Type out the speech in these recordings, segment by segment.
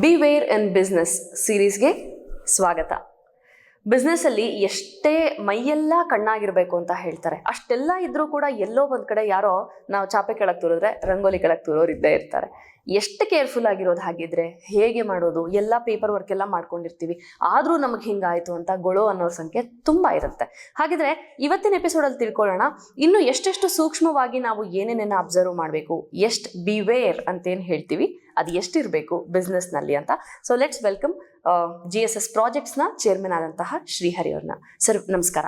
B aware in business ಸೀರೀಸ್ಗೆ ಸ್ವಾಗತ. ಬಿಸ್ನೆಸ್ಸಲ್ಲಿ ಎಷ್ಟೇ ಮೈಯೆಲ್ಲ ಕಣ್ಣಾಗಿರಬೇಕು ಅಂತ ಹೇಳ್ತಾರೆ. ಅಷ್ಟೆಲ್ಲ ಇದ್ರೂ ಕೂಡ ಎಲ್ಲೋ ಒಂದು ಕಡೆ ಯಾರೋ ನಾವು ಚಾಪೆ ಕೆಳಗೆ ತೂರಿದ್ರೆ, ರಂಗೋಲಿ ಕೆಳಗೆ ತೂರೋರು ಇದ್ದೇ ಇರ್ತಾರೆ. ಎಷ್ಟು ಕೇರ್ಫುಲ್ ಆಗಿರೋದು ಹಾಗಿದ್ರೆ, ಹೇಗೆ ಮಾಡೋದು, ಎಲ್ಲ ಪೇಪರ್ ವರ್ಕ್ ಎಲ್ಲ ಮಾಡ್ಕೊಂಡಿರ್ತೀವಿ, ಆದರೂ ನಮಗೆ ಹಿಂಗಾಯಿತು ಅಂತ ಗೊಳೋ ಅನ್ನೋ ಸಂಖ್ಯೆ ತುಂಬ ಇರುತ್ತೆ. ಹಾಗಿದ್ರೆ ಇವತ್ತಿನ ಎಪಿಸೋಡಲ್ಲಿ ತಿಳ್ಕೊಳ್ಳೋಣ, ಇನ್ನು ಎಷ್ಟೆಷ್ಟು ಸೂಕ್ಷ್ಮವಾಗಿ ನಾವು ಏನೇನೇನು ಅಬ್ಸರ್ವ್ ಮಾಡಬೇಕು, ಎಷ್ಟು ಬಿವೇರ್ ಅಂತೇನು ಹೇಳ್ತೀವಿ ಅದು ಎಷ್ಟಿರಬೇಕು ಬಿಸ್ನೆಸ್ನಲ್ಲಿ ಅಂತ. So let's welcome G S S ಪ್ರಾಜೆಕ್ಟ್ಸ್ನ chairman ಆದಂತಹ ಶ್ರೀಹರಿ ಅವ್ರನ್ನ. ಸರ್ ನಮಸ್ಕಾರ.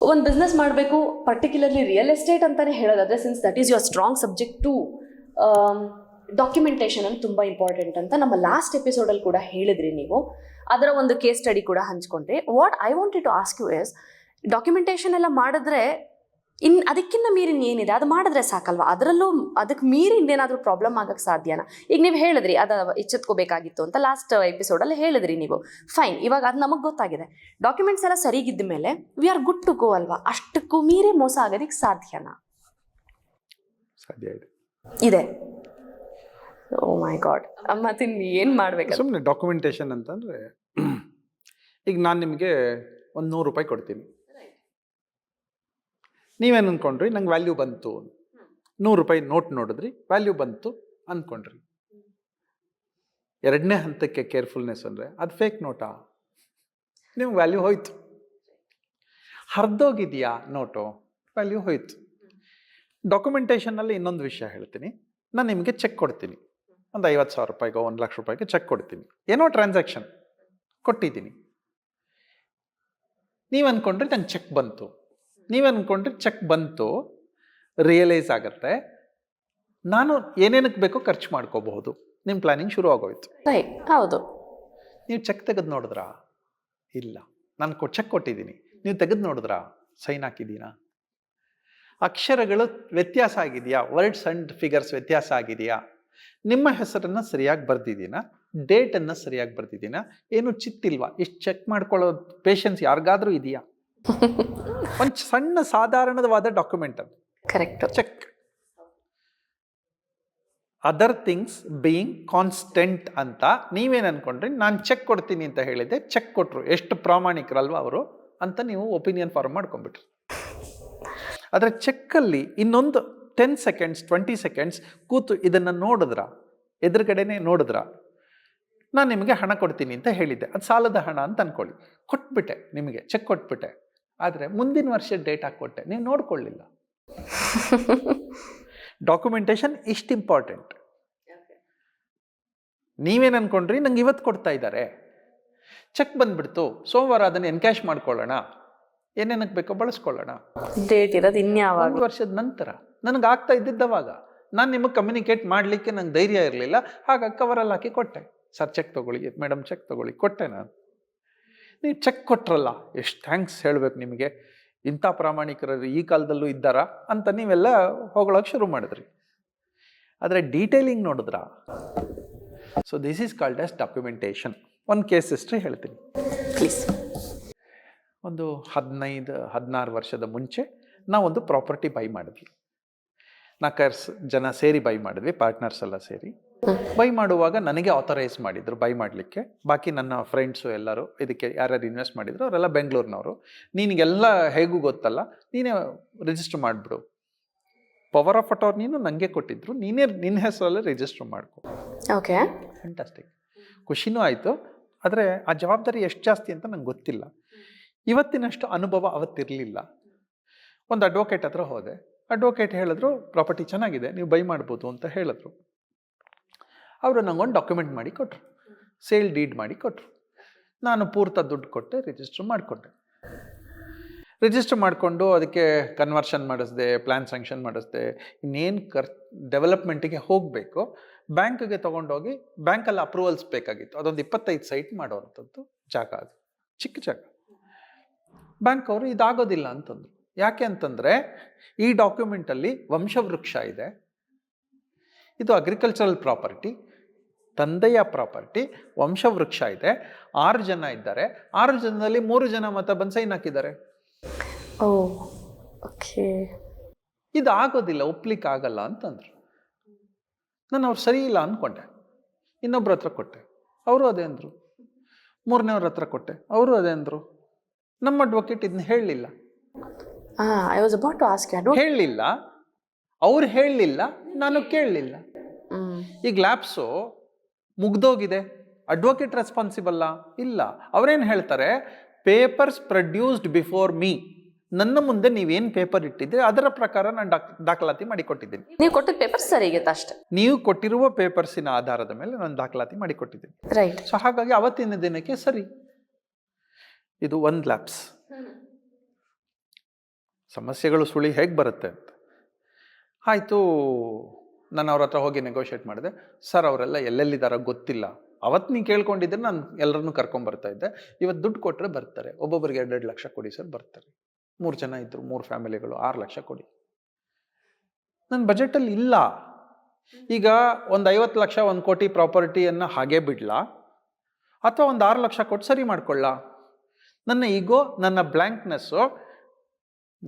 ಒಂದು ಬಿಸ್ನೆಸ್ ಮಾಡಬೇಕು ಪರ್ಟಿಕ್ಯುಲರ್ಲಿ ರಿಯಲ್ ಎಸ್ಟೇಟ್ ಅಂತಾನೆ ಹೇಳೋದಾದ್ರೆ since that is your strong subject to documentation ಅಂತ ತುಂಬ ಇಂಪಾರ್ಟೆಂಟ್ ಅಂತ ನಮ್ಮ ಲಾಸ್ಟ್ ಎಪಿಸೋಡಲ್ಲಿ ಕೂಡ ಹೇಳಿದ್ರಿ ನೀವು. ಅದರ ಒಂದು ಕೇಸ್ ಸ್ಟಡಿ ಕೂಡ ಹಂಚ್ಕೊಂಡ್ರಿ. What I wanted to ask you is documentation ಎಲ್ಲ ಮಾಡಿದ್ರೆ ಇನ್ ಅದಕ್ಕಿಂತ ಮೀರಿ ಏನಿದೆ ಅದು ಮಾಡಿದ್ರೆ ಸಾಕಲ್ವಾ? ಅದರಲ್ಲೂ ಅದಕ್ಕೆ ಮೀರಿ ಇನ್ನೇನಾದರೂ ಪ್ರಾಬ್ಲಮ್ ಆಗಕ್ಕೆ ಸಾಧ್ಯನ? ಈಗ ನೀವು ಹೇಳಿದ್ರಿ ಅದು ಎಚ್ಚೆತ್ಕೋಬೇಕಾಗಿತ್ತು ಅಂತ ಲಾಸ್ಟ್ ಎಪಿಸೋಡಲ್ಲಿ ಹೇಳಿದ್ರಿ ನೀವು. ಫೈನ್ ಇವಾಗ ಅದು ನಮಗೆ ಗೊತ್ತಾಗಿದೆ. ಡಾಕ್ಯುಮೆಂಟ್ಸ್ ಎಲ್ಲ ಸರಿಗಿದ್ದ ಮೇಲೆ we are good to go ಅಲ್ವಾ? ಅಷ್ಟಕ್ಕೂ ಮೀರಿ ಮೋಸ ಆಗೋದಕ್ಕೆ ಸಾಧ್ಯನಾ? ಸಾಧ್ಯ ಇದೆ. ಇದೆ. ಓ ಮೈ ಗಾಡ್ ಮತ್ತೆ ಏನು ಮಾಡಬೇಕು? ಸುಮ್ಮನೆ ಡಾಕ್ಯುಮೆಂಟೇಶನ್ ಅಂತಂದರೆ ಈಗ ನಾನು ನಿಮಗೆ ಒಂದು ನೂರು ರೂಪಾಯಿ ಕೊಡ್ತೀನಿ. ನೀವೇನು ಅಂದ್ಕೊಂಡ್ರಿ ನಂಗೆ ವ್ಯಾಲ್ಯೂ ಬಂತು ನೂರು ರೂಪಾಯಿ ನೋಟ್ ನೋಡಿದ್ರಿ ವ್ಯಾಲ್ಯೂ ಬಂತು ಅಂದ್ಕೊಂಡ್ರಿ ಎರಡನೇ ಹಂತಕ್ಕೆ ಕೇರ್ಫುಲ್ನೆಸ್ ಅಂದರೆ ಅದು ಫೇಕ್ ನೋಟಾ ನಿಮ್ಗೆ ವ್ಯಾಲ್ಯೂ ಹೋಯ್ತು. ಹರಿದೋಗಿದೆಯಾ ನೋಟು ವ್ಯಾಲ್ಯೂ ಹೋಯ್ತು. ಡಾಕ್ಯುಮೆಂಟೇಷನಲ್ಲಿ ಇನ್ನೊಂದು ವಿಷಯ ಹೇಳ್ತೀನಿ. ನಾನು ನಿಮಗೆ ಚೆಕ್ ಕೊಡ್ತೀನಿ. ಒಂದು ಐವತ್ತು ಸಾವಿರ ರೂಪಾಯಿಗೋ ಒಂದು ಲಕ್ಷ ರೂಪಾಯಿಗೆ ಚೆಕ್ ಕೊಡ್ತೀನಿ. ಏನೋ ಟ್ರಾನ್ಸಾಕ್ಷನ್ ಕೊಟ್ಟಿದ್ದೀನಿ. ನೀವು ಅಂದ್ಕೊಂಡ್ರೆ ನಂಗೆ ಚೆಕ್ ಬಂತು. ನೀವು ಅಂದ್ಕೊಂಡ್ರೆ ಚೆಕ್ ಬಂತು ರಿಯಲೈಸ್ ಆಗುತ್ತೆ. ನಾನು ಏನೇನಕ್ಕೆ ಬೇಕೋ ಖರ್ಚು ಮಾಡ್ಕೋಬಹುದು. ನಿಮ್ಮ ಪ್ಲಾನಿಂಗ್ ಶುರು ಆಗೋಯ್ತು. ಹೌದು. ನೀವು ಚೆಕ್ ತೆಗೆದು ನೋಡಿದ್ರಾ? ಇಲ್ಲ. ನಾನು ಕೊ ಚೆಕ್ ಕೊಟ್ಟಿದ್ದೀನಿ. ನೀವು ತೆಗೆದು ನೋಡಿದ್ರಾ? ಸೈನ್ ಹಾಕಿದ್ದೀನಾ? ಅಕ್ಷರಗಳು ವ್ಯತ್ಯಾಸ ಆಗಿದೆಯಾ? ವರ್ಡ್ಸ್ ಅಂಡ್ ಫಿಗರ್ಸ್ ವ್ಯತ್ಯಾಸ ಆಗಿದೆಯಾ? ನಿಮ್ಮ ಹೆಸರನ್ನು ಸರಿಯಾಗಿ ಬರ್ದಿದ್ದೀನಾ? ಡೇಟನ್ನು ಸರಿಯಾಗಿ ಬರ್ದಿದ್ದೀನಾ? ಏನು ಚಿತ್ತಿಲ್ವಾ? ಇಷ್ಟು ಚೆಕ್ ಮಾಡ್ಕೊಳ್ಳೋ ಪೇಷನ್ಸ್ ಯಾರಿಗಾದರೂ ಇದೆಯಾ? ಒಂದು ಸಣ್ಣ ಸಾಧಾರಣವಾದ ಡಾಕ್ಯುಮೆಂಟ್ ಅದು. Correct check other things being constant ಅಂತ. ನೀವೇನು ಅನ್ಕೊಂಡ್ರಿ? ನಾನು ಚೆಕ್ ಕೊಡ್ತೀನಿ ಅಂತ ಹೇಳಿದೆ ಚೆಕ್ ಕೊಟ್ಟರು ಎಷ್ಟು ಪ್ರಾಮಾಣಿಕರಲ್ವ ಅವರು ಅಂತ ನೀವು ಒಪಿನಿಯನ್ ಫಾರ್ಮ್ ಮಾಡ್ಕೊಂಬಿಟ್ರಿ ಆದರೆ ಚೆಕ್ಕಲ್ಲಿ ಇನ್ನೊಂದು ಟೆನ್ ಸೆಕೆಂಡ್ಸ್ ಟ್ವೆಂಟಿ ಸೆಕೆಂಡ್ಸ್ ಕೂತು ಇದನ್ನು ನೋಡಿದ್ರ? ಎದುರುಗಡೆನೆ ನೋಡಿದ್ರ? ನಾನು ನಿಮಗೆ ಹಣ ಕೊಡ್ತೀನಿ ಅಂತ ಹೇಳಿದ್ದೆ. ಅದು ಸಾಲದ ಹಣ ಅಂತ ಅಂದ್ಕೊಳ್ಳಿ ಕೊಟ್ಬಿಟ್ಟೆ ನಿಮಗೆ. ಚೆಕ್ ಕೊಟ್ಬಿಟ್ಟೆ. ಆದರೆ ಮುಂದಿನ ವರ್ಷ ಡೇಟ್ ಹಾಕ್ಕೊಟ್ಟೆ. ನೀವು ನೋಡ್ಕೊಳ್ಳಿಲ್ಲ. ಡಾಕ್ಯುಮೆಂಟೇಶನ್ ಇಷ್ಟು ಇಂಪಾರ್ಟೆಂಟ್ ನೀವೇನು ಅನ್ಕೊಂಡ್ರಿ? ನಂಗೆ ಇವತ್ತು ಕೊಡ್ತಾ ಇದ್ದಾರೆ ಚೆಕ್ ಬಂದ್ಬಿಡ್ತು. ಸೋಮವಾರ ಅದನ್ನು ಎನ್ಕ್ಯಾಶ್ ಮಾಡ್ಕೊಳ್ಳೋಣ. ಏನೇನಕ್ಕೆ ಬೇಕೋ ಬಳಸ್ಕೊಳ್ಳೋಣ. ಡೇಟ್ ಇರೋದು ಇನ್ಯಾವಾಗ ವರ್ಷದ ನಂತರ. ನನಗೆ ಆಗ್ತಾ ಇದ್ದಿದ್ದವಾಗ. ನಾನು ನಿಮಗೆ ಕಮ್ಯುನಿಕೇಟ್ ಮಾಡಲಿಕ್ಕೆ ನಂಗೆ ಧೈರ್ಯ ಇರಲಿಲ್ಲ. ಹಾಗಾಗಿ ಕವರಲ್ಲಿ ಹಾಕಿ ಕೊಟ್ಟೆ. ಸರ್ ಚೆಕ್ ತೊಗೊಳ್ಳಿ. ಮೇಡಮ್ ಚೆಕ್ ತೊಗೊಳ್ಳಿ. ಕೊಟ್ಟೆ ನಾನು. ನೀವು ಚೆಕ್ ಕೊಟ್ರಲ್ಲ ಎಷ್ಟು ಥ್ಯಾಂಕ್ಸ್ ಹೇಳಬೇಕು ನಿಮಗೆ? ಇಂಥ ಪ್ರಾಮಾಣಿಕರು ಈ ಕಾಲದಲ್ಲೂ ಇದ್ದಾರಾ ಅಂತ ನೀವೆಲ್ಲ ಹೋಗೊಳಕ್ಕೆ ಶುರು ಮಾಡಿದ್ರಿ. ಆದರೆ ಡೀಟೇಲಿಂಗ್ ನೋಡಿದ್ರಾ? So this is called as documentation ಒಂದು ಕೇಸ್ ಹಿಸ್ಟ್ರಿ ಹೇಳ್ತೀನಿ. ಪ್ಲೀಸ್ ಒಂದು ಹದಿನೈದು ಹದಿನಾರು ವರ್ಷದ ಮುಂಚೆ ನಾವೊಂದು ಪ್ರಾಪರ್ಟಿ ಬೈ ಮಾಡಿದ್ವಿ. ನಾಲ್ಕೈದು ಜನ ಸೇರಿ ಬೈ ಮಾಡಿದ್ವಿ ಪಾರ್ಟ್ನರ್ಸ್ ಎಲ್ಲ ಸೇರಿ. ಬೈ ಮಾಡುವಾಗ ನನಗೆ ಆಥರೈಸ್ ಮಾಡಿದ್ರು ಬೈ ಮಾಡಲಿಕ್ಕೆ. ಬಾಕಿ ನನ್ನ ಫ್ರೆಂಡ್ಸು ಎಲ್ಲರೂ ಇದಕ್ಕೆ ಯಾರ್ಯಾರು ಇನ್ವೆಸ್ಟ್ ಮಾಡಿದ್ರು ಅವರೆಲ್ಲ ಬೆಂಗಳೂರಿನವರು. ನಿನಗೆಲ್ಲ ಹೇಗೂ ಗೊತ್ತಲ್ಲ ನೀನೇ ರಿಜಿಸ್ಟರ್ ಮಾಡಿಬಿಡು. ಪವರ್ ಆಫ್ ಅಟೋರ್ ನೀನು ನನಗೆ ಕೊಟ್ಟಿದ್ರು ನೀನೇ ನಿನ್ನ ಹೆಸರಲ್ಲೇ ರಿಜಿಸ್ಟರ್ ಮಾಡ್ಕೊ. ಓಕೆ ಫ್ಯಾಂಟಾಸ್ಟಿಕ್ ಖುಷಿನೂ ಆಯಿತು ಆದರೆ ಆ ಜವಾಬ್ದಾರಿ ಎಷ್ಟು ಜಾಸ್ತಿ ಅಂತ ನಂಗೆ ಗೊತ್ತಿಲ್ಲ. ಇವತ್ತಿನಷ್ಟು ಅನುಭವ ಅವತ್ತಿರಲಿಲ್ಲ. ಒಂದು ಅಡ್ವೊಕೇಟ್ ಹತ್ರ ಹೋದೆ. ಅಡ್ವೊಕೇಟ್ ಹೇಳಿದ್ರು ಪ್ರಾಪರ್ಟಿ ಚೆನ್ನಾಗಿದೆ ನೀವು ಬೈ ಮಾಡ್ಬೋದು ಅಂತ ಹೇಳಿದ್ರು. ಅವರು ನಂಗೊಂದು ಡಾಕ್ಯುಮೆಂಟ್ ಮಾಡಿ ಕೊಟ್ಟರು ಸೇಲ್ ಡೀಡ್ ಮಾಡಿ ಕೊಟ್ಟರು ನಾನು ಪೂರ್ತ ದುಡ್ಡು ಕೊಟ್ಟೆ ರಿಜಿಸ್ಟರ್ ಮಾಡಿಕೊಂಡೆ. ರಿಜಿಸ್ಟರ್ ಮಾಡಿಕೊಂಡು ಅದಕ್ಕೆ ಕನ್ವರ್ಷನ್ ಮಾಡಿಸ್ದೆ ಪ್ಲ್ಯಾನ್ ಸ್ಯಾಂಕ್ಷನ್ ಮಾಡಿಸ್ದೆ, ಇನ್ನೇನು ಕರ್ ಡೆವಲಪ್ಮೆಂಟಿಗೆ ಹೋಗಬೇಕು ಬ್ಯಾಂಕ್ಗೆ ತೊಗೊಂಡೋಗಿ ಬ್ಯಾಂಕಲ್ಲಿ ಅಪ್ರೂವಲ್ಸ್ ಬೇಕಾಗಿತ್ತು. ಅದೊಂದು ಇಪ್ಪತ್ತೈದು ಸೈಟ್ ಮಾಡೋವಂಥದ್ದು ಜಾಗ ಅದು. ಚಿಕ್ಕ ಜಾಗ. ಬ್ಯಾಂಕ್ ಅವರು ಇದಾಗೋದಿಲ್ಲ ಅಂತಂದರು. ಯಾಕೆ ಅಂತಂದರೆ, ಈ ಡಾಕ್ಯುಮೆಂಟಲ್ಲಿ ವಂಶವೃಕ್ಷ ಇದೆ. ಇದು ಅಗ್ರಿಕಲ್ಚರಲ್ ಪ್ರಾಪರ್ಟಿ ತಂದೆಯ ಪ್ರಾಪರ್ಟಿ ವಂಶವೃಕ್ಷ ಇದೆ. ಆರು ಜನ ಇದ್ದಾರೆ. ಆರು ಜನದಲ್ಲಿ ಮೂರು ಜನ ಮತ ಬಂದು ಸೈನ್ ಹಾಕಿದ್ದಾರೆ ಇದು ಆಗೋದಿಲ್ಲ ಒಪ್ಲಿಕ್ಕೆ ಆಗಲ್ಲ ಅಂತಂದ್ರು. ನಾನು ಅವ್ರು ಸರಿ ಇಲ್ಲ ಅಂದ್ಕೊಂಡೆ ಇನ್ನೊಬ್ರ ಹತ್ರ ಕೊಟ್ಟೆ. ಅವರು ಅದೇ ಅಂದರು. ಮೂರನೇವ್ರ ಹತ್ರ ಕೊಟ್ಟೆ. ಅವರು ಅದೇ ಅಂದರು. ನಮ್ಮ ಅಡ್ವೊಕೇಟ್ ಇದನ್ನ ಹೇಳಲಿಲ್ಲ. ಹೇಳಲಿಲ್ಲ. ಅವ್ರು ಹೇಳಲಿಲ್ಲ ನಾನು ಕೇಳಲಿಲ್ಲ. ಈಗ ಲ್ಯಾಬ್ಸು ಮುಗ್ದೋಗಿದೆ. ಅಡ್ವೊಕೇಟ್ ರೆಸ್ಪಾನ್ಸಿಬಲ್ಲ ಇಲ್ಲ. ಅವರೇನು ಹೇಳ್ತಾರೆ? ಪೇಪರ್ಸ್ ಪ್ರೊಡ್ಯೂಸ್ಡ್ ಬಿಫೋರ್ ಮೀ ನನ್ನ ಮುಂದೆ ನೀವೇನು ಪೇಪರ್ ಇಟ್ಟಿದ್ರೆ ಅದರ ಪ್ರಕಾರ ನಾನು ಡಾಕ್ ದಾಖಲಾತಿ ಮಾಡಿಕೊಟ್ಟಿದ್ದೀನಿ. ನೀವು ಕೊಟ್ಟಿದ್ದ ಪೇಪರ್ ಸರಿಗಿತ್ತು ಅಷ್ಟೇ. ನೀವು ಕೊಟ್ಟಿರುವ ಪೇಪರ್ಸಿನ ಆಧಾರದ ಮೇಲೆ ನಾನು ದಾಖಲಾತಿ ಮಾಡಿಕೊಟ್ಟಿದ್ದೀನಿ. ರೈಟ್ ಸೊ ಹಾಗಾಗಿ ಅವತ್ತಿನ ದಿನಕ್ಕೆ ಸರಿ. ಇದು ಒಂದು ಲ್ಯಾಪ್ಸ್ ಸಮಸ್ಯೆಗಳು ಸುಳಿ ಹೇಗೆ ಬರುತ್ತೆ ಅಂತ. ಆಯಿತು. ನಾನು ಅವ್ರ ಹತ್ರ ಹೋಗಿ ನೆಗೋಷಿಯೇಟ್ ಮಾಡಿದೆ. ಸರ್, ಅವರೆಲ್ಲ ಎಲ್ಲೆಲ್ಲಿದ್ದಾರೋ ಗೊತ್ತಿಲ್ಲ. ಅವತ್ತು ನೀವು ಕೇಳ್ಕೊಂಡಿದ್ರೆ ನಾನು ಎಲ್ಲರನ್ನೂ ಕರ್ಕೊಂಬರ್ತಾ ಇದ್ದೆ. ಇವತ್ತು ದುಡ್ಡು ಕೊಟ್ಟರೆ ಬರ್ತಾರೆ. ಒಬ್ಬೊಬ್ಬರಿಗೆ ಎರಡೆರಡು ಲಕ್ಷ ಕೊಡಿ ಸರ್, ಬರ್ತಾರೆ. ಮೂರು ಜನ ಇದ್ದರು ಮೂರು ಫ್ಯಾಮಿಲಿಗಳು, ಆರು ಲಕ್ಷ ಕೊಡಿ. ನನ್ನ ಬಜೆಟಲ್ಲಿ ಇಲ್ಲ. ಈಗ ಒಂದು ಐವತ್ತು ಲಕ್ಷ, ಒಂದು ಕೋಟಿ ಪ್ರಾಪರ್ಟಿಯನ್ನು ಹಾಗೆ ಬಿಡ್ಲಾ? ಅಥವಾ ಒಂದು ಆರು ಲಕ್ಷ ಕೊಟ್ಟು ಸರಿ ಮಾಡ್ಕೊಳ್ಳ? ನನ್ನ ಈಗೋ, ನನ್ನ ಬ್ಲ್ಯಾಂಕ್ನೆಸ್ಸು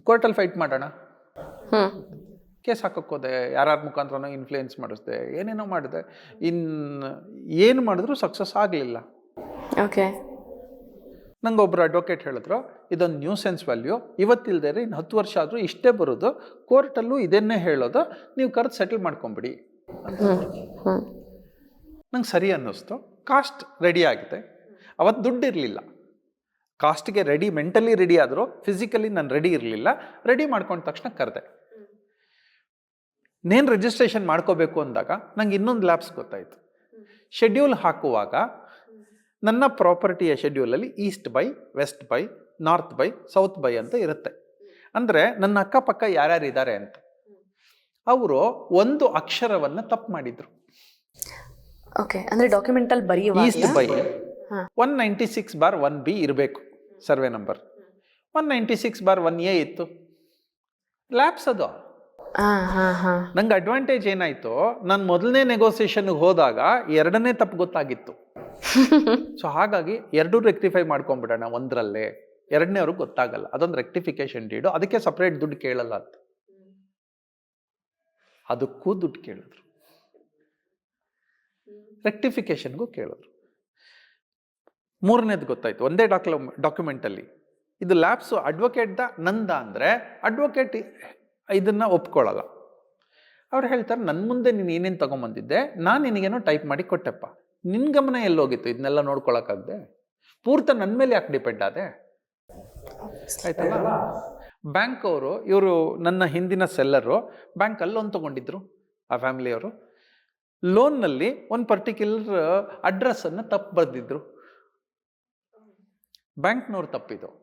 ಕೋರ್ಟಲ್ಲಿ ಫೈಟ್ ಮಾಡೋಣ? ಕೇಸ್ ಹಾಕೋಕ್ಕೋದೆ ಯಾರ್ಯಾರ ಮುಖಾಂತರನೋ ಇನ್ಫ್ಲೂಯೆನ್ಸ್ ಮಾಡಿಸ್ದೆ. ಏನೇನೋ ಮಾಡಿದೆ. ಇನ್ನು ಏನು ಮಾಡಿದ್ರು ಸಕ್ಸಸ್ ಆಗಲಿಲ್ಲ. ಓಕೆ ನಂಗೆ ಒಬ್ಬರು ಅಡ್ವೊಕೇಟ್ ಹೇಳಿದ್ರು ಇದೊಂದು ನ್ಯೂ ಸೆನ್ಸ್ ವ್ಯಾಲ್ಯೂ ಇವತ್ತಿಲ್ದೇ ಇನ್ನು ಹತ್ತು ವರ್ಷ ಆದರೂ ಇಷ್ಟೇ ಬರೋದು. ಕೋರ್ಟಲ್ಲೂ ಇದನ್ನೇ ಹೇಳೋದು. ನೀವು ಕರೆದು ಸೆಟಲ್ ಮಾಡ್ಕೊಂಬಿಡಿ. ನಂಗೆ ಸರಿ ಅನ್ನಿಸ್ತು. ಕಾಸ್ಟ್ ರೆಡಿ ಆಗಿದೆ. ಅವತ್ತು ದುಡ್ಡು ಇರಲಿಲ್ಲ. ಕಾಸ್ಟ್ಗೆ ರೆಡಿ ಮೆಂಟಲಿ ರೆಡಿ ಆದರೂ ಫಿಸಿಕಲಿ ನಾನು ರೆಡಿ ಇರಲಿಲ್ಲ. ರೆಡಿ ಮಾಡ್ಕೊಂಡ ತಕ್ಷಣ ಕರೆದೆ. ನೇನು ರಿಜಿಸ್ಟ್ರೇಷನ್ ಮಾಡ್ಕೋಬೇಕು ಅಂದಾಗ ನಂಗೆ ಇನ್ನೊಂದು ಲ್ಯಾಬ್ಸ್ ಗೊತ್ತಾಯಿತು. ಶೆಡ್ಯೂಲ್ ಹಾಕುವಾಗ ನನ್ನ ಪ್ರಾಪರ್ಟಿಯ ಶೆಡ್ಯೂಲಲ್ಲಿ east by west by north by south by ಅಂತ ಇರುತ್ತೆ. ಅಂದರೆ ನನ್ನ ಅಕ್ಕಪಕ್ಕ ಯಾರ್ಯಾರು ಇದ್ದಾರೆ ಅಂತ. ಅವರು ಒಂದು ಅಕ್ಷರವನ್ನು ತಪ್ಪು ಮಾಡಿದರು. ಓಕೆ ಅಂದರೆ ಡಾಕ್ಯುಮೆಂಟಲ್ಲಿ ಬರೀ east by. One ninety six bar one B ಇರಬೇಕು survey number one ninety six bar one A ಇತ್ತು. ಲ್ಯಾಬ್ಸ್ ಅದು. ನಂಗೆ ಅಡ್ವಾಂಟೇಜ್ ಏನಾಯ್ತು ನಾನು ಮೊದಲನೇ ನೆಗೋಸಿಯೇಷನ್ಗೆ ಹೋದಾಗ ಎರಡನೇ ತಪ್ಪು ಗೊತ್ತಾಗಿತ್ತು. ಸೊ ಹಾಗಾಗಿ ಎರಡೂ ರೆಕ್ಟಿಫೈ ಮಾಡ್ಕೊಂಡ್ಬಿಡೋಣ ಒಂದರಲ್ಲೇ. ಎರಡನೇ ಅವ್ರಿಗೆ ಗೊತ್ತಾಗಲ್ಲ. ಅದೊಂದು ರೆಕ್ಟಿಫಿಕೇಶನ್ ಡೀಡು ಅದಕ್ಕೆ ಸಪ್ರೇಟ್ ದುಡ್ಡು ಕೇಳಲ್ಲ ಅಂತ. ಅದಕ್ಕೂ ದುಡ್ಡು ಕೇಳಿದ್ರು. ರೆಕ್ಟಿಫಿಕೇಶನ್ಗೂ ಕೇಳಿದ್ರು. ಮೂರನೇದು ಗೊತ್ತಾಯ್ತು. ಒಂದೇ ಡಾಕ್ಯುಮೆಂಟ್ ಡಾಕ್ಯುಮೆಂಟಲ್ಲಿ ಇದು ಲ್ಯಾಬ್ಸು ದ ನಂದ ಅಂದರೆ ಅಡ್ವೊಕೇಟ್ ಇದನ್ನು ಒಪ್ಕೊಳ್ಳಲ್ಲ ಅವ್ರು ಹೇಳ್ತಾರೆ ನನ್ನ ಮುಂದೆ ನೀನು ಏನೇನು ತೊಗೊಂಬಂದಿದ್ದೆ, ನಾನು ನಿನಗೇನೋ ಟೈಪ್ ಮಾಡಿ ಕೊಟ್ಟೆಪ್ಪ. ನಿನ್ನ ಗಮನ ಎಲ್ಲೋಗಿತ್ತು, ಇದನ್ನೆಲ್ಲ ನೋಡ್ಕೊಳಕ್ಕಾಗದೆ? ಪೂರ್ತ ನನ್ನ ಮೇಲೆ ಯಾಕೆ ಡಿಪೆಂಡ್ ಆದೆ? ಆಯ್ತಲ್ಲ? ಬ್ಯಾಂಕ್ ಅವರು, ಇವರು ನನ್ನ ಹಿಂದಿನ ಸೆಲ್ಲರು ಬ್ಯಾಂಕಲ್ಲಿ ಲೋನ್ ತೊಗೊಂಡಿದ್ರು, ಆ ಫ್ಯಾಮಿಲಿಯವರು ಲೋನ್ನಲ್ಲಿ ಒಂದು ಪರ್ಟಿಕ್ಯುಲರ್ ಅಡ್ರೆಸ್ಸನ್ನು ತಪ್ಪು ಬರೆದಿದ್ರು. ಬ್ಯಾಂಕ್ನವ್ರು ತಪ್ಪಿದು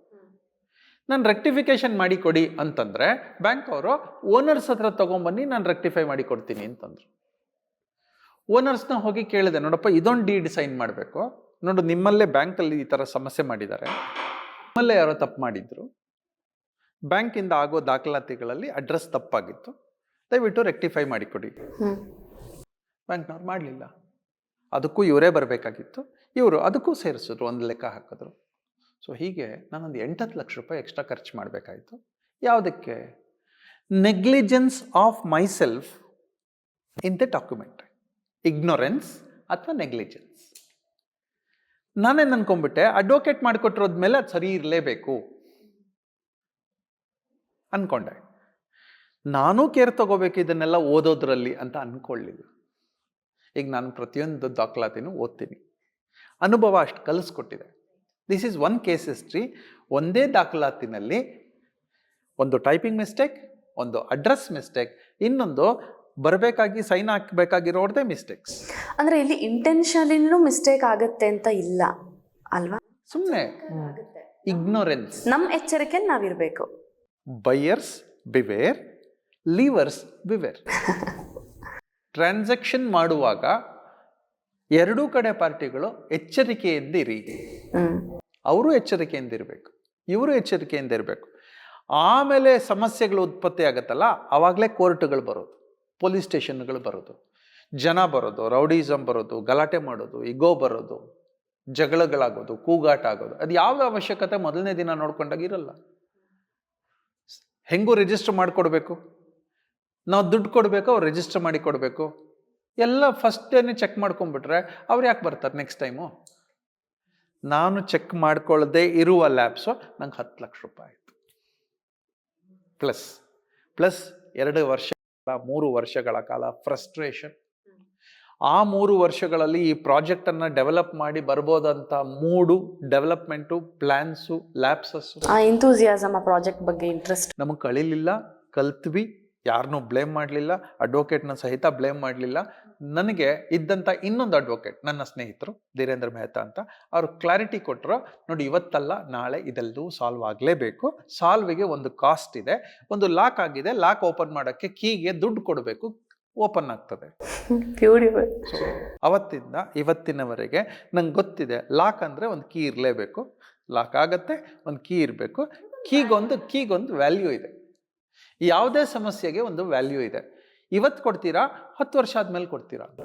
ನಾನು ರೆಕ್ಟಿಫಿಕೇಶನ್ ಮಾಡಿ ಕೊಡಿ ಅಂತಂದರೆ ಬ್ಯಾಂಕ್ ಅವರು ಓನರ್ಸ್ ಹತ್ರ ತೊಗೊಂಬನ್ನಿ ನಾನು ರೆಕ್ಟಿಫೈ ಮಾಡಿ ಕೊಡ್ತೀನಿ ಅಂತಂದರು. ಓನರ್ಸ್ನ ಹೋಗಿ ಕೇಳಿದೆ ನೋಡಪ್ಪ ಇದೊಂದು ಡೀಡ್ ಸೈನ್ ಮಾಡಬೇಕು. ನೋಡು ನಿಮ್ಮಲ್ಲೇ ಬ್ಯಾಂಕಲ್ಲಿ ಈ ಥರ ಸಮಸ್ಯೆ ಮಾಡಿದ್ದಾರೆ. ನಿಮ್ಮಲ್ಲೇ ಯಾರೋ ತಪ್ಪು ಮಾಡಿದ್ರು. ಬ್ಯಾಂಕಿಂದ ಆಗೋ ದಾಖಲಾತಿಗಳಲ್ಲಿ ಅಡ್ರೆಸ್ ತಪ್ಪಾಗಿತ್ತು. ದಯವಿಟ್ಟು ರೆಕ್ಟಿಫೈ ಮಾಡಿಕೊಡಿ ಬ್ಯಾಂಕ್ನವ್ರು ಮಾಡಲಿಲ್ಲ. ಅದಕ್ಕೂ ಇವರೇ ಬರಬೇಕಾಗಿತ್ತು. ಇವರು ಅದಕ್ಕೂ ಸೇರಿಸಿದ್ರು ಒಂದು ಲೆಕ್ಕ ಹಾಕಿದ್ರು. ಸೊ ಹೀಗೆ ನಾನೊಂದು ಎಂಟತ್ತು ಲಕ್ಷ ರೂಪಾಯಿ ಎಕ್ಸ್ಟ್ರಾ ಖರ್ಚು ಮಾಡಬೇಕಾಯಿತು. ಯಾವುದಕ್ಕೆ? Negligence of myself in the document ignorance ಅಥವಾ ನೆಗ್ಲಿಜೆನ್ಸ್ ನಾನೇನು ಅನ್ಕೊಂಡ್ಬಿಟ್ಟೆ? ಅಡ್ವೊಕೇಟ್ ಮಾಡಿಕೊಟ್ಟಿರೋದ್ಮೇಲೆ ಅದು ಸರಿ ಇರಲೇಬೇಕು ಅನ್ಕೊಂಡೆ. ನಾನು ಕೇರ್ ತಗೋಬೇಕು ಇದನ್ನೆಲ್ಲ ಓದೋದ್ರಲ್ಲಿ ಅಂತ ಅನ್ಕೊಳ್ಳಿಲ್ಲ. ಈಗ ನಾನು ಪ್ರತಿಯೊಂದು ದಾಖಲಾತಿನೂ ಓದ್ತೀನಿ. ಅನುಭವ ಅಷ್ಟು ಕಲಿಸ್ಕೊಟ್ಟಿದೆ. This is one case history ಒಂದೇ ದಾಖಲಾತಿನಲ್ಲಿ ಒಂದು ಟೈಪಿಂಗ್ ಮಿಸ್ಟೇಕ್ ಒಂದು ಅಡ್ರೆಸ್ ಮಿಸ್ಟೇಕ್ ಇನ್ನೊಂದು ಬರಬೇಕಾಗಿ ಸೈನ್ ಹಾಕಬೇಕಾಗಿರೋದೇ ಮಿಸ್ಟೇಕ್ಸ್ ಅಂದರೆ ಇಲ್ಲಿ ಇಂಟೆನ್ಷನಲಿನೂ ಮಿಸ್ಟೇಕ್ ಆಗುತ್ತೆ ಅಂತ ಇಲ್ಲ ಅಲ್ವಾ? ಸುಮ್ಮನೆ ಇಗ್ನೋರೆನ್ಸ್ ನಮ್ಮ ಎಚ್ಚರಿಕೆ ನಾವಿರಬೇಕು. Buyers beware levers beware transaction ಮಾಡುವಾಗ ಎರಡೂ ಕಡೆ ಪಾರ್ಟಿಗಳು ಎಚ್ಚರಿಕೆಯಿಂದಿರಿ ಹ್ಮ್ ಎಚ್ಚರಿಕೆಯಿಂದ ಇರಬೇಕು. ಇವರು ಎಚ್ಚರಿಕೆಯಿಂದ ಇರಬೇಕು. ಆಮೇಲೆ ಸಮಸ್ಯೆಗಳು ಉತ್ಪತ್ತಿ ಆಗುತ್ತಲ್ಲ ಆವಾಗಲೇ ಕೋರ್ಟ್ಗಳು ಬರೋದು, ಪೊಲೀಸ್ ಸ್ಟೇಷನ್ಗಳು ಬರೋದು. ಜನ ಬರೋದು ರೌಡಿಸಮ್ ಬರೋದು, ಗಲಾಟೆ ಮಾಡೋದು ಇಗೋ ಬರೋದು, ಜಗಳಗಳಾಗೋದು, ಕೂಗಾಟ ಆಗೋದು. ಅದು ಯಾವ ಅವಶ್ಯಕತೆ ಮೊದಲನೇ ದಿನ ನೋಡ್ಕೊಂಡಾಗ ಇರಲ್ಲ. ಹೆಂಗೂ ರಿಜಿಸ್ಟರ್ ಮಾಡಿಕೊಡ್ಬೇಕು? ನಾವು ದುಡ್ಡು ಕೊಡಬೇಕು, ಅವ್ರು ರಿಜಿಸ್ಟರ್ ಮಾಡಿ ಕೊಡಬೇಕು. ಎಲ್ಲ ಫಸ್ಟ್ ಡೇನೆ ಚೆಕ್ ಮಾಡ್ಕೊಂಡ್ಬಿಟ್ರೆ ಅವ್ರು ಯಾಕೆ ಬರ್ತಾರೆ ನೆಕ್ಸ್ಟ್ ಟೈಮು? ನಾನು ಚೆಕ್ ಮಾಡ್ಕೊಳ್ಳದೆ ಇರುವ ಲ್ಯಾಬ್ಸು ನಂಗೆ ಹತ್ತು ಲಕ್ಷ ರೂಪಾಯಿ ಆಯಿತು. ಪ್ಲಸ್ ಪ್ಲಸ್ ಎರಡು ವರ್ಷ ಮೂರು ವರ್ಷಗಳ ಕಾಲ ಫ್ರಸ್ಟ್ರೇಷನ್. ಆ ಮೂರು ವರ್ಷಗಳಲ್ಲಿ ಈ ಪ್ರಾಜೆಕ್ಟನ್ನು ಡೆವಲಪ್ ಮಾಡಿ ಬರ್ಬೋದಂತ ಮೂಡು ಡೆವಲಪ್ಮೆಂಟು ಪ್ಲ್ಯಾನ್ಸು ಲ್ಯಾಬ್ಸಸ್ಸು. ಆ ಎಂತೂಸಿಯಾಸಮ್ ಆ ಪ್ರಾಜೆಕ್ಟ್ ಬಗ್ಗೆ ಇಂಟ್ರೆಸ್ಟ್ ನಮಗೆ ಕಳೀಲಿಲ್ಲ ಕಲ್ತ್ವಿ ಯಾರನ್ನೂ ಬ್ಲೇಮ್ ಮಾಡಲಿಲ್ಲ ಅಡ್ವೊಕೇಟ್ನ ಸಹಿತ ಬ್ಲೇಮ್ ಮಾಡಲಿಲ್ಲ. ನನಗೆ ಇದ್ದಂಥ ಇನ್ನೊಂದು ಅಡ್ವೊಕೇಟ್ ನನ್ನ ಸ್ನೇಹಿತರು ಧೀರೇಂದ್ರ ಮೆಹ್ತಾ ಅಂತ. ಅವರು ಕ್ಲಾರಿಟಿ ಕೊಟ್ಟರು ನೋಡಿ ಇವತ್ತಲ್ಲ ನಾಳೆ ಇದೆಲ್ಲವೂ ಸಾಲ್ವ್ ಆಗಲೇಬೇಕು. ಸಾಲ್ವಿಗೆ ಒಂದು ಕಾಸ್ಟ್ ಇದೆ. ಒಂದು ಲಾಕ್ ಆಗಿದೆ. ಲಾಕ್ ಓಪನ್ ಮಾಡೋಕ್ಕೆ ಕೀಗೆ ದುಡ್ಡು ಕೊಡಬೇಕು. ಓಪನ್ ಆಗ್ತದೆ. ಸೊ ಅವತ್ತಿಂದ ಇವತ್ತಿನವರೆಗೆ ನಂಗೆ ಗೊತ್ತಿದೆ ಲಾಕ್ ಅಂದರೆ ಒಂದು ಕೀ ಇರಲೇಬೇಕು. ಲಾಕ್ ಆಗತ್ತೆ ಒಂದು ಕೀ ಇರಬೇಕು. ಕೀಗೊಂದು ಕೀಗೊಂದು ವ್ಯಾಲ್ಯೂ ಇದೆ. ಯಾವುದೇ ಸಮಸ್ಯೆಗೆ ಒಂದು ವ್ಯಾಲ್ಯೂ ಇದೆ. ಇವತ್ತು ಕೊಡ್ತೀರಾ? ಹತ್ತು ವರ್ಷ ಆದ್ಮೇಲೆ ಕೊಡ್ತೀರಾ?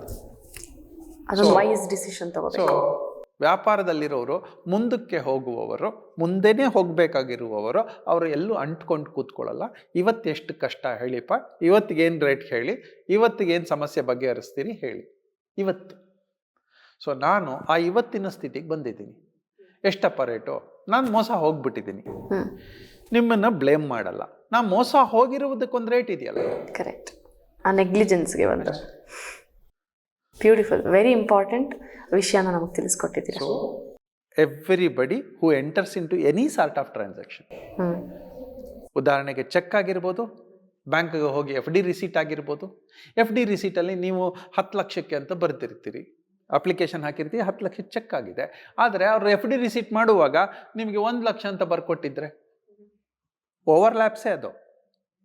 ವೈಸ್ ಡಿಸಿಷನ್ ಸೊ ವ್ಯಾಪಾರದಲ್ಲಿರೋರು ಮುಂದಕ್ಕೆ ಹೋಗುವವರು ಮುಂದೆನೇ ಹೋಗಬೇಕಾಗಿರುವವರು ಅವರು ಎಲ್ಲೂ ಅಂಟ್ಕೊಂಡು ಕೂತ್ಕೊಳ್ಳಲ್ಲ. ಇವತ್ತು ಎಷ್ಟು ಕಷ್ಟ ಹೇಳಿಪ್ಪ ಇವತ್ತಿಗೇನು ರೇಟ್ ಹೇಳಿ. ಇವತ್ತಿಗೇನು ಸಮಸ್ಯೆ ಬಗೆಹರಿಸ್ತೀರಿ ಹೇಳಿ. ಇವತ್ತು. ಸೊ ನಾನು ಆ ಇವತ್ತಿನ ಸ್ಥಿತಿಗೆ ಬಂದಿದ್ದೀನಿ. ಎಷ್ಟಪ್ಪ ರೇಟು ನಾನು ಮೋಸ ಹೋಗ್ಬಿಟ್ಟಿದ್ದೀನಿ. ನಿಮ್ಮನ್ನು ಬ್ಲೇಮ್ ಮಾಡಲ್ಲ. ನಾನು ಮೋಸ ಹೋಗಿರುವುದಕ್ಕೊಂದು ರೇಟ್ ಇದೆಯಲ್ಲ? ಕರೆಕ್ಟ್ ಆ ನೆಗ್ಲಿಜೆನ್ಸ್ಗೆ ಬಂದರೆ. ಬ್ಯೂಟಿಫುಲ್ ವೆರಿ ಇಂಪಾರ್ಟೆಂಟ್ ವಿಷಯನ ನಮಗೆ ತಿಳಿಸ್ಕೊಟ್ಟಿದ್ದೀರಾ. Every everybody who enters in to any sort of transaction ಉದಾಹರಣೆಗೆ ಚೆಕ್ ಆಗಿರ್ಬೋದು ಬ್ಯಾಂಕ್ಗೆ ಹೋಗಿ ಎಫ್ ಡಿ ರಿಸೀಟ್ ಆಗಿರ್ಬೋದು ಎಫ್ ಡಿ ರಿಸೀಟಲ್ಲಿ ನೀವು ಹತ್ತು ಲಕ್ಷಕ್ಕೆ ಅಂತ ಬರ್ತಿರ್ತೀರಿ ಅಪ್ಲಿಕೇಶನ್ ಹಾಕಿರ್ತೀವಿ ಹತ್ತು ಲಕ್ಷ ಚೆಕ್ ಆಗಿದೆ. ಆದರೆ ಅವರು ಎಫ್ ಡಿ ರಿಸೀಟ್ ಮಾಡುವಾಗ ನಿಮಗೆ ಒಂದು ಲಕ್ಷ ಅಂತ ಬರ್ಕೊಟ್ಟಿದ್ರೆ ಓವರ್ಲ್ಯಾಪ್ಸೇ ಅದು.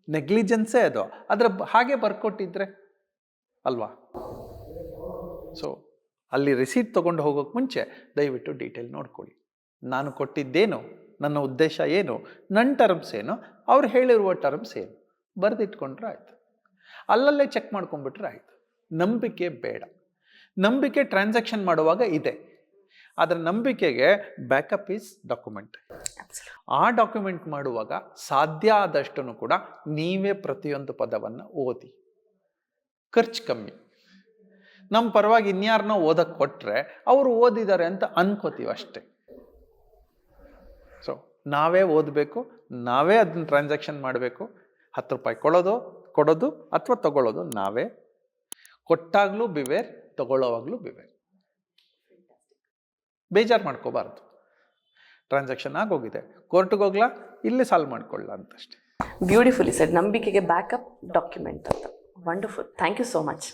ನೆಗ್ಲಿಜೆನ್ಸೇ ಅದು. ಅದರ ಹಾಗೆ ಬರ್ಕೊಟ್ಟಿದ್ರೆ ಅಲ್ವಾ? ಸೊ ಅಲ್ಲಿ ರಿಸೀಟ್ ತೊಗೊಂಡು ಹೋಗೋಕೆ ಮುಂಚೆ ದಯವಿಟ್ಟು ಡೀಟೇಲ್ ನೋಡ್ಕೊಳ್ಳಿ. ನಾನು ಕೊಟ್ಟಿದ್ದೇನು? ನನ್ನ ಉದ್ದೇಶ ಏನು? ನನ್ನ ಟರ್ಮ್ಸ್ ಏನು? ಅವ್ರು ಹೇಳಿರುವ ಟರ್ಮ್ಸ್ ಏನು? ಬರೆದಿಟ್ಕೊಂಡ್ರೆ ಆಯಿತು. ಅಲ್ಲಲ್ಲೇ ಚೆಕ್ ಮಾಡ್ಕೊಂಡ್ಬಿಟ್ರೆ ಆಯಿತು. ನಂಬಿಕೆ ಬೇಡ. ನಂಬಿಕೆ ಟ್ರಾನ್ಸಾಕ್ಷನ್ ಮಾಡುವಾಗ ಇದೆ. ಆದರೆ ನಂಬಿಕೆಗೆ ಬ್ಯಾಕಪ್ ಈಸ್ ಡಾಕ್ಯುಮೆಂಟ್ ಆ ಡಾಕ್ಯುಮೆಂಟ್ ಮಾಡುವಾಗ ಸಾಧ್ಯ ಆದಷ್ಟು ಕೂಡ ನೀವೇ ಪ್ರತಿಯೊಂದು ಪದವನ್ನು ಓದಿ. ಖರ್ಚು ಕಮ್ಮಿ. ನಮ್ಮ ಪರವಾಗಿ ಇನ್ಯಾರನ್ನೋ ಓದಕ್ಕೆ ಕೊಟ್ಟರೆ ಅವರು ಓದಿದ್ದಾರೆ ಅಂತ ಅನ್ಕೋತೀವಿ ಅಷ್ಟೇ. ಸೊ ನಾವೇ ಓದಬೇಕು, ನಾವೇ ಅದನ್ನ ಟ್ರಾನ್ಸಾಕ್ಷನ್ ಮಾಡಬೇಕು. ಹತ್ತು ರೂಪಾಯಿ ಕೊಡೋದು ಕೊಡೋದು ಅಥವಾ ತಗೊಳ್ಳೋದು ನಾವೇ. ಕೊಟ್ಟಾಗಲೂ ಬಿವೇರ್ ತಗೊಳ್ಳೋವಾಗಲೂ ಬಿವೇರ್ ಬೇಜಾರು ಮಾಡ್ಕೋಬಾರ್ದು. ಟ್ರಾನ್ಸಾಕ್ಷನ್ ಆಗೋಗಿದೆ. ಕೋರ್ಟ್ಗೆ ಹೋಗ್ಲಾ? ಇಲ್ಲೇ ಸಾಲ್ವ್ ಮಾಡ್ಕೊಳ್ಳ ಅಂತಷ್ಟೇ. ಬ್ಯೂಟಿಫುಲಿ ಸರ್ ನಂಬಿಕೆಗೆ ಬ್ಯಾಕಪ್ ಡಾಕ್ಯುಮೆಂಟ್ ಅಂತ. Wonderful thank you so much